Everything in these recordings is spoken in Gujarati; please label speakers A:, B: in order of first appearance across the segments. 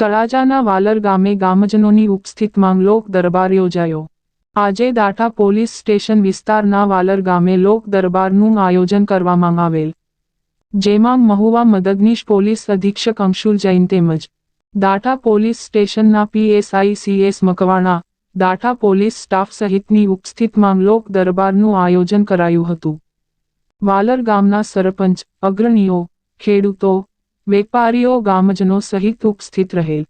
A: તળાજાના વાલર ગામે ગામજનોની ઉપસ્થિતમાં લોક દરબાર યોજાયો. આજે દાઠા પોલીસ સ્ટેશન વિસ્તારના વાલર ગામે લોક દરબારનું આયોજન કરવામાં આવેલ. જેમાં મહુવા મદદનીશ પોલીસ અધિક્ષક અંશુલ જૈન તેમજ દાઠા પોલીસ સ્ટેશનના PSI CS Makwana, Datha police staff સહિતની ઉપસ્થિતમાં લોક દરબારનું આયોજન કરાયું હતું. વાલર ગામના સરપંચ, અગ્રણીઓ, ખેડૂતો વેપારીઓ ગામજનો સહિત ઉપસ્થિત રહેલ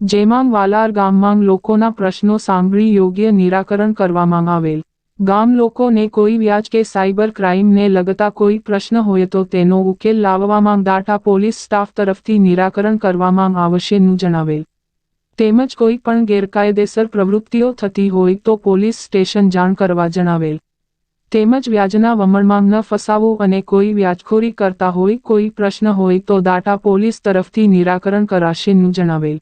A: જેમાં વાલાર ગામમાં લોકોના પ્રશ્નો સાંભળી યોગ્ય નિરાકરણ કરવામાં આવેલ ગામ લોકોને કોઈ વ્યાજ કે સાયબર ક્રાઇમને લગતા કોઈ પ્રશ્ન હોય તો તેનો ઉકેલ લાવવામાં દાટા પોલીસ સ્ટાફ તરફથી નિરાકરણ કરવામાં આવશેનું જણાવેલ તેમજ કોઈ પણ ગેરકાયદેસર પ્રવૃત્તિઓ થતી હોય તો પોલીસ સ્ટેશન જાણ કરવા જણાવેલ. તેમજ વ્યાજના વમણમાં ન ફસાવવું અને કોઈ વ્યાજખોરી કરતા હોય, કોઈ પ્રશ્ન હોય તો દાટા પોલીસ તરફથી નિરાકરણ કરાશેનું જણાવેલ.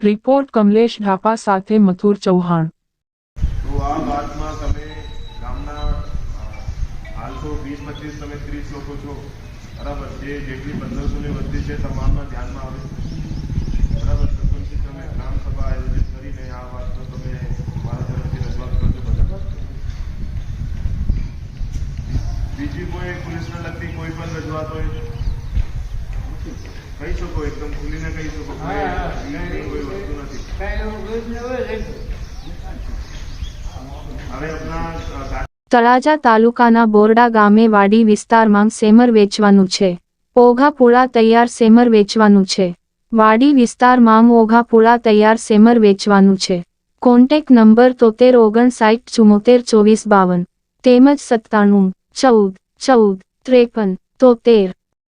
A: રિપોર્ટ કમલેશ ઢાપા સાથે મથુર ચૌહાણ.
B: તમે ત્રીસ લોકો છો. બરાબર, જે જેટલી પંદરસોની વસ્તી છે તમામના ધ્યાનમાં આવે બરાબર સરપંચથી તમે ગ્રામ સભા આયોજિત કરીને આ વાતનો તમે મારા તરફથી રજૂઆત કરજો બરાબર બીજી કોઈ પોલીસને લગતી કોઈ પણ રજૂઆત હોય? કહી શકો એકદમ ખુલીને કહી શકો કોઈ વસ્તુ નથી. હવે આપણા
C: તળાજા તાલુકાના બોરડા ગામે વાડી વિસ્તારમાં સેમર વેચવાનું છે. ઓઘાપુળા તૈયાર સેમર વેચવાનું છે. વાડી વિસ્તારમાં ઓઘાપુળા તૈયાર સેમર વેચવાનું છે. કોન્ટેક્ટ નંબર તોતેર ઓગણસાઠ ચુમ્મોતેર ચોવીસ બાવન. તેમજ સત્તાણું ચૌદ ચૌદ ત્રેપન તોતેર.